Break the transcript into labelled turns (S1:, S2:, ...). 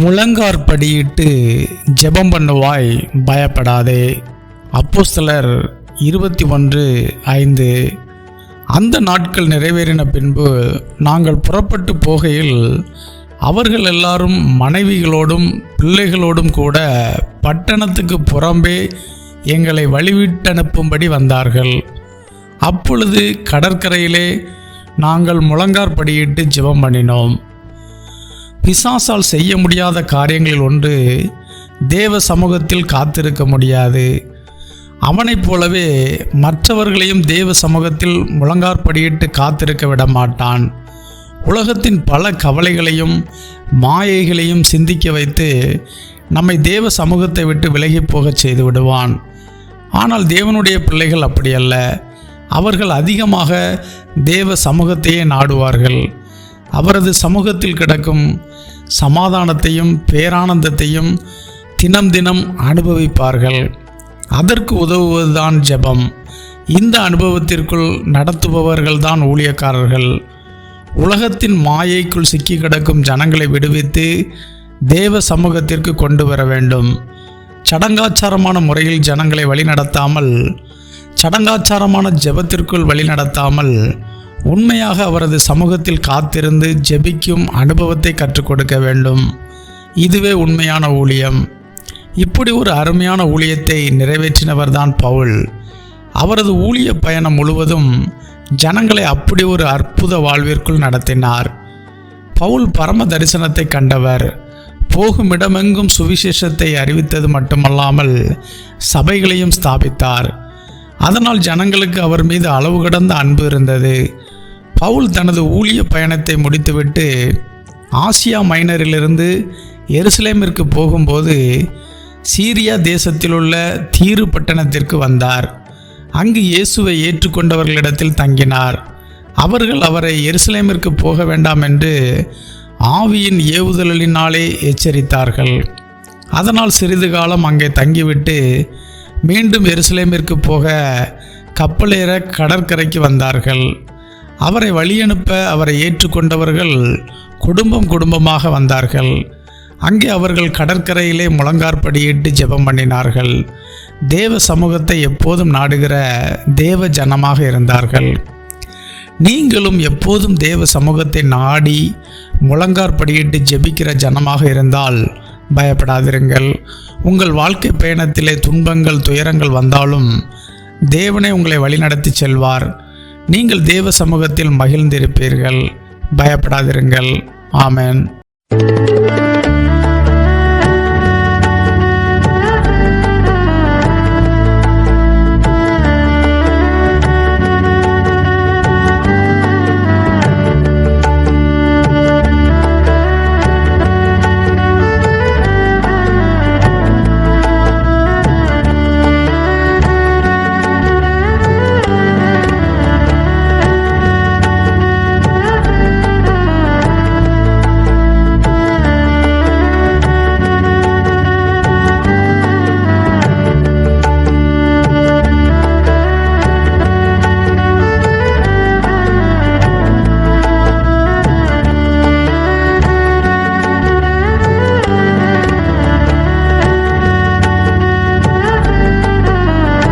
S1: முழங்கார் படியிட்டு ஜெபம் பண்ணுவாய் பயப்படாதே. அப்போஸ்தலர் இருபத்தி ஒன்று ஐந்து. அந்த நாட்கள் நிறைவேறின பின்பு நாங்கள் புறப்பட்டு போகையில் அவர்கள் எல்லாரும் மனைவிகளோடும் பிள்ளைகளோடும் கூட பட்டணத்துக்கு புறம்பே எங்களை வழிவிட்டனுப்பும்படி வந்தார்கள். அப்பொழுது கடற்கரையிலே நாங்கள் முழங்கார்படியிட்டு ஜெபம் பண்ணினோம். பிசாசால் செய்ய முடியாத காரியங்களில் ஒன்று தேவ சமூகத்தில் காத்திருக்க முடியாது. அவனைப் போலவே மற்றவர்களையும் தேவ சமூகத்தில் முழங்கார்படியிட்டு காத்திருக்க விட மாட்டான். உலகத்தின் பல கவலைகளையும் மாயைகளையும் சிந்திக்க வைத்து நம்மை தேவ சமூகத்தை விட்டு விலகி போகச் செய்து விடுவான். ஆனால் தேவனுடைய பிள்ளைகள் அப்படியல்ல. அவர்கள் அதிகமாக தேவ சமூகத்தையே நாடுவார்கள். அவரது சமூகத்தில் கிடக்கும் சமாதானத்தையும் பேரானந்தத்தையும் தினம் தினம் அனுபவிப்பார்கள். அதற்கு உதவுவதுதான் ஜெபம். இந்த அனுபவத்திற்குள் நடத்துபவர்கள்தான் ஊழியக்காரர்கள். உலகத்தின் மாயைக்குள் சிக்கி கிடக்கும் ஜனங்களை விடுவித்து தேவ சமூகத்திற்கு கொண்டு வர வேண்டும். சடங்காச்சாரமான முறையில் ஜனங்களை வழிநடத்தாமல் சடங்காச்சாரமான ஜெபத்திற்குள் வழிநடத்தாமல் உண்மையாக அவரது சமூகத்தில் காத்திருந்து ஜெபிக்கும் அனுபவத்தை கற்றுக் கொடுக்க வேண்டும். இதுவே உண்மையான ஊழியம். இப்படி ஒரு அருமையான ஊழியத்தை நிறைவேற்றினவர்தான் பவுல். அவரது ஊழிய பயணம் முழுவதும் ஜனங்களை அப்படி ஒரு அற்புத வாழ்விற்குள் நடத்தினார். பவுல் பரம தரிசனத்தை கண்டவர். போகும் இடமெங்கும் சுவிசேஷத்தை அறிவித்தது மட்டுமல்லாமல் சபைகளையும் ஸ்தாபித்தார். அதனால் ஜனங்களுக்கு அவர் மீது அளவு கடந்த அன்பு இருந்தது. பவுல் தனது ஊழிய பயணத்தை முடித்துவிட்டு ஆசியா மைனரிலிருந்து எருசலேமிற்கு போகும்போது சீரியா தேசத்திலுள்ள தீரு பட்டணத்திற்கு வந்தார். அங்கு இயேசுவை ஏற்றுக்கொண்டவர்களிடத்தில் தங்கினார். அவர்கள் அவரை எருசலேமிற்கு போக வேண்டாம் என்று ஆவியின் ஏவுதலினாலே எச்சரித்தார்கள். அதனால் சிறிது காலம் அங்கே தங்கிவிட்டு மீண்டும் எருசலேமிற்கு போக கப்பலேற கடற்கரைக்கு வந்தார்கள். அவரை வழியனுப்ப அவரை ஏற்றுக்கொண்டவர்கள் குடும்பம் குடும்பமாக வந்தார்கள். அங்கே அவர்கள் கடற்கரையிலே முழங்கார்படியிட்டு ஜெபம் பண்ணினார்கள். தேவ சமூகத்தை எப்போதும் நாடுகிற தேவ ஜனமாக இருந்தார்கள். நீங்களும் எப்போதும் தேவ சமூகத்தை நாடி முழங்கார்படியிட்டு ஜெபிக்கிற ஜனமாக இருந்தால் பயப்படாதிருங்கள். உங்கள் வாழ்க்கை பயணத்திலே துன்பங்கள் துயரங்கள் வந்தாலும் தேவனே உங்களை வழிநடத்தி செல்வார். நீங்கள் தேவ சமூகத்தில் மகிழ்ந்திருப்பீர்கள். பயப்படாதிருங்கள். ஆமென்.